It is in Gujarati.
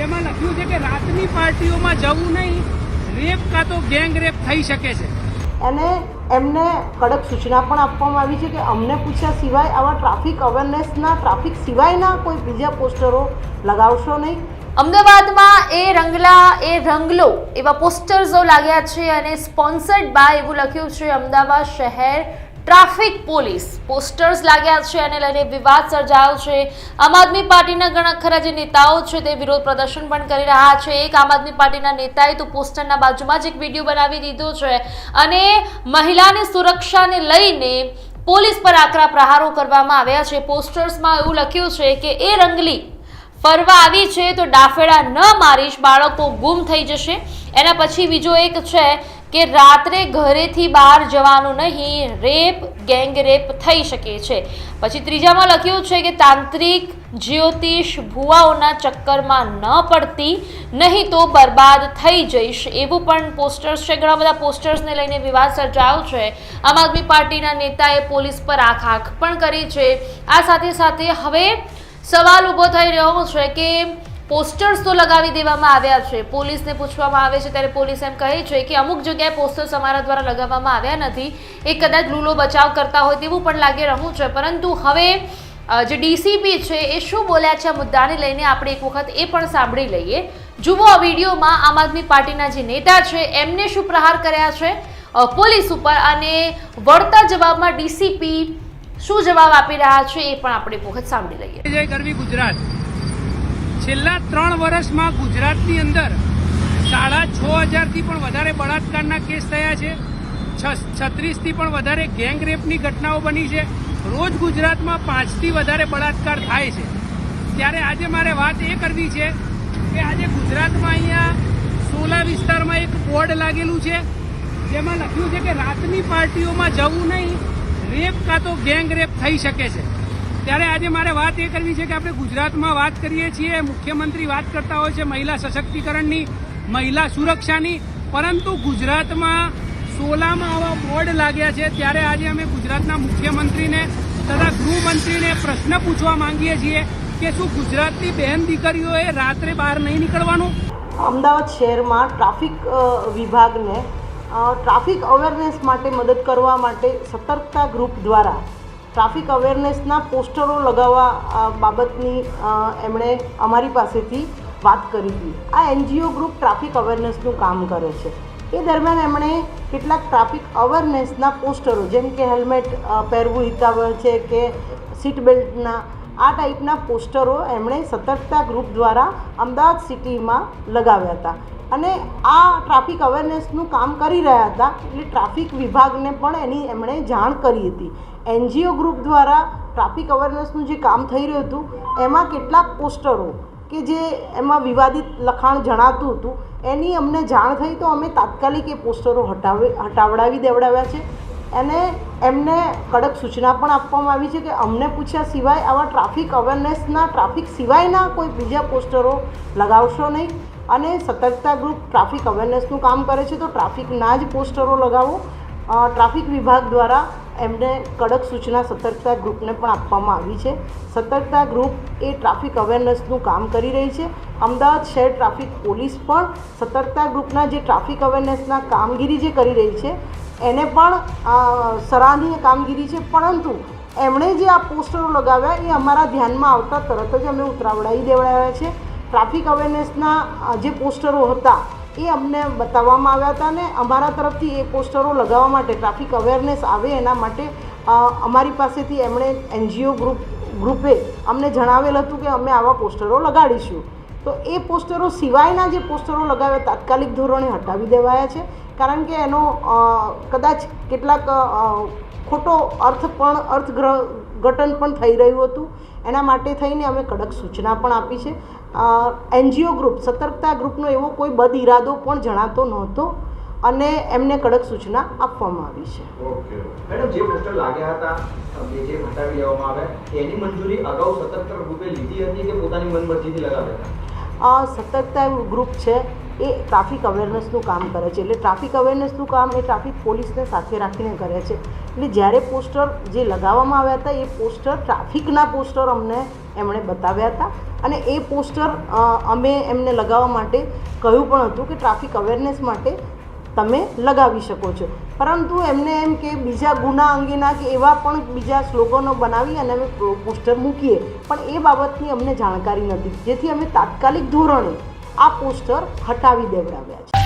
જેમાં લખ્યું છે કે રાતની પાર્ટીઓમાં જવું નહીં રેપ કાં તો ગેંગ રેપ થઈ શકે છે. અને એમને કડક સૂચના પણ આપવામાં આવી છે કે અમને પૂછ્યા સિવાય આવા ટ્રાફિક અવેરનેસના ટ્રાફિક સિવાયના કોઈ બીજા પોસ્ટરો લગાવશો નહીં. અમદાવાદમાં એ રંગલા એ રંગલો એવા પોસ્ટર્સો લાગ્યા છે અને સ્પોન્સર્ડ બાય એવું લખ્યું છે અમદાવાદ શહેર ટ્રાફિક પોલીસ પોસ્ટર્સ લાગ્યા છે અને લઈને વિવાદ સર્જાયો છે. આમ આદમી પાર્ટીના ઘણા ખરા જે નેતાઓ છે તે વિરોધ પ્રદર્શન પણ કરી રહ્યા છે. એક આમ આદમી પાર્ટીના નેતાએ તો પોસ્ટરના બાજુમાં જ એક વીડિયો બનાવી દીધો છે અને મહિલાની સુરક્ષાને લઈને પોલીસ પર આકરા પ્રહારો કરવામાં આવ્યા છે. પોસ્ટર્સમાં એવું લખ્યું છે કે એ રંગલી ફરવા આવી છે તો ડાફેડા ન મારીશ, બાળકો ગુમ થઈ જશે. એના પછી બીજો એક છે કે રાત્રે ઘરેથી બહાર જવાનું નહીં, રેપ ગેંગ રેપ થઈ શકે છે. પછી ત્રીજામાં લખ્યું છે કે તાંત્રિક જ્યોતિષ ભુવાઓના ચક્કરમાં ન પડતી, નહીં તો બરબાદ થઈ જઈશ. એવું પણ પોસ્ટર્સ છે, ઘણા બધા પોસ્ટર્સને લઈને વિવાદ સર્જાયો છે. આમ આદમી પાર્ટીના નેતાએ પોલીસ પર આંખ આંખ પણ કરી છે. આ સાથે સાથે હવે સવાલ ઊભો થઈ રહ્યો છે કે પોસ્ટર્સ તો લગાવી દેવામાં આવ્યા છે. પોલીસને પૂછવામાં આવે છે ત્યારે પોલીસ એમ કહે છે કે અમુક જગ્યાએ પોસ્ટર્સ અમારા દ્વારા લગાવવામાં આવ્યા નથી. એ કદાચ લૂલો બચાવ કરતા હોય તેવું પણ લાગી રહ્યું છે. પરંતુ હવે જે ડીસીપી છે એ શું બોલ્યા છે આ મુદ્દાને લઈને આપણે એક વખત એ પણ સાંભળી લઈએ. જુઓ આ વિડીયોમાં આમ આદમી પાર્ટીના જે નેતા છે, એમને શું પ્રહાર કર્યા છે? પોલીસ ઉપર અને વળતા જવાબમાં ડીસીપી શું જવાબ આપી રહ્યા છે એ પણ આપણે વખત સાંભળી લઈએ. જય ગરવી ગુજરાત. છેલ્લા ત્રણ વર્ષમાં ગુજરાતની અંદર સાડા છ હજારથી પણ વધારે બળાત્કારના કેસ થયા છે. છત્રીસથી પણ વધારે ગેંગ રેપની ઘટનાઓ બની છે. રોજ ગુજરાતમાં પાંચથી વધારે બળાત્કાર થાય છે. ત્યારે આજે મારે વાત એ કરવી છે કે આજે ગુજરાતમાં અહીંયા સોલા વિસ્તારમાં એક બોર્ડ લાગેલું છે. જેમાં લખ્યું છે કે રાતની પાર્ટીઓમાં જવું નહીં, રેપ કાં તો ગેંગ રેપ થઈ શકે છે. ત્યારે આજે મારે વાત એ કરવી છે કે આપણે ગુજરાતમાં વાત કરીએ છીએ, મુખ્યમંત્રી વાત કરતા હોય છે મહિલા સશક્તિકરણની, મહિલા સુરક્ષાની, પરંતુ ગુજરાતમાં સોલામાં આવા બોર્ડ લાગ્યા છે. ત્યારે આજે અમે ગુજરાતના મુખ્યમંત્રીને તથા ગૃહમંત્રીને પ્રશ્ન પૂછવા માંગીએ છીએ કે શું ગુજરાતની બહેન દીકરીઓએ રાત્રે બહાર નહીં નીકળવાનું? અમદાવાદ શહેરમાં ટ્રાફિક વિભાગને ટ્રાફિક અવેરનેસ માટે મદદ કરવા માટે સતર્કતા ગ્રુપ દ્વારા ટ્રાફિક અવેરનેસના પોસ્ટરો લગાવવા બાબતની એમણે અમારી પાસેથી વાત કરી હતી. આ એનજીઓ ગ્રુપ ટ્રાફિક અવેરનેસનું કામ કરે છે. એ દરમિયાન એમણે કેટલાક ટ્રાફિક અવેરનેસના પોસ્ટરો, જેમ કે હેલ્મેટ પહેરવું હિતાવહ છે કે સીટ બેલ્ટના, આ ટાઈપના પોસ્ટરો એમણે સતર્કતા ગ્રુપ દ્વારા અમદાવાદ સિટીમાં લગાવ્યા હતા. અને આ ટ્રાફિક અવેરનેસનું કામ કરી રહ્યા હતા એટલે ટ્રાફિક વિભાગને પણ એની એમણે જાણ કરી હતી. એનજીઓ ગ્રુપ દ્વારા ટ્રાફિક અવેરનેસનું જે કામ થઈ રહ્યું હતું, એમાં કેટલાક પોસ્ટરો કે જે એમાં વિવાદિત લખાણ જણાતું હતું, એની અમને જાણ થઈ તો અમે તાત્કાલિક એ પોસ્ટરો હટાવી, હટાવડાવી દેવડાવ્યા છે. અને એમને કડક સૂચના પણ આપવામાં આવી છે કે અમને પૂછ્યા સિવાય આવા ટ્રાફિક અવેરનેસના, ટ્રાફિક સિવાયના કોઈ બીજા પોસ્ટરો લગાવશો નહીં. અને સતર્કતા ગ્રુપ ટ્રાફિક અવેરનેસનું કામ કરે છે, તો ટ્રાફિકના જ પોસ્ટરો લગાવો. ટ્રાફિક વિભાગ દ્વારા એમને કડક સૂચના સતર્કતા ગ્રુપને પણ આપવામાં આવી છે. સતર્કતા ગ્રુપ એ ટ્રાફિક અવેરનેસનું કામ કરી રહી છે. અમદાવાદ શહેર ટ્રાફિક પોલીસ પણ સતર્કતા ગ્રુપના જે ટ્રાફિક અવેરનેસના કામગીરી જે કરી રહી છે, એને પણ સરાહનીય કામગીરી છે. પરંતુ એમણે જે આ પોસ્ટરો લગાવ્યા, એ અમારા ધ્યાનમાં આવતા તરત જ અમે ઉતરાવડાવી દેવડાવ્યા છે. ટ્રાફિક અવેરનેસના જે પોસ્ટરો હતા, એ અમને બતાવવામાં આવ્યા હતા ને અમારા તરફથી એ પોસ્ટરો લગાવવા માટે ટ્રાફિક અવેરનેસ આવે એના માટે અમારી પાસેથી એમણે એનજીઓ ગ્રુપ, ગ્રુપે અમને જણાવેલ હતું કે અમે આવા પોસ્ટરો લગાડીશું. તો એ પોસ્ટરો સિવાયના જે પોસ્ટરો લગાવ્યા, તાત્કાલિક ધોરણે હટાવી દેવાયા છે. કારણ કે એનો કદાચ કેટલાક ખોટો અર્થ પણ અર્થગ્રહ ઘટન પણ થઈ રહ્યું હતું. એના માટે થઈને અમે કડક સૂચના પણ આપી છે. એનજીઓ ગ્રુપ સતર્કતા ગ્રુપનો એવો કોઈ બદ ઇરાદો પણ જણાતો નહોતો અને એમને કડક સૂચના આપવામાં આવી છે. મેડમ જે પોસ્ટર લાગ્યા હતા જે જે હટાવી લેવામાં આવ્યા એની મંજૂરી અગાઉ સતર્કતા ગ્રુપે લીધી હતી કે પોતાની મનમરજીથી લગાવ્યા આ સતર્કતા ગ્રુપ છે એ ટ્રાફિક અવેરનેસનું કામ કરે છે. એટલે ટ્રાફિક અવેરનેસનું કામ એ ટ્રાફિક પોલીસને સાથે રાખીને કરે છે. એટલે જ્યારે પોસ્ટર જે લગાવવામાં આવ્યા હતા, એ પોસ્ટર ટ્રાફિકના પોસ્ટર અમને એમણે બતાવ્યા હતા. અને એ પોસ્ટર અમે એમને લગાવવા માટે કહ્યું પણ હતું કે ટ્રાફિક અવેરનેસ માટે તમે લગાવી શકો છો. પરંતુ એમને એમ કે બીજા ગુના અંગેના કે એવા પણ બીજા સ્લોગનો બનાવી અને અમે પોસ્ટર મૂકીએ. પણ એ બાબતની અમને જાણકારી નથી. જેથી અમે તાત્કાલિક ધોરણે આ પોસ્ટર હટાવી દેવડાવ્યા છે.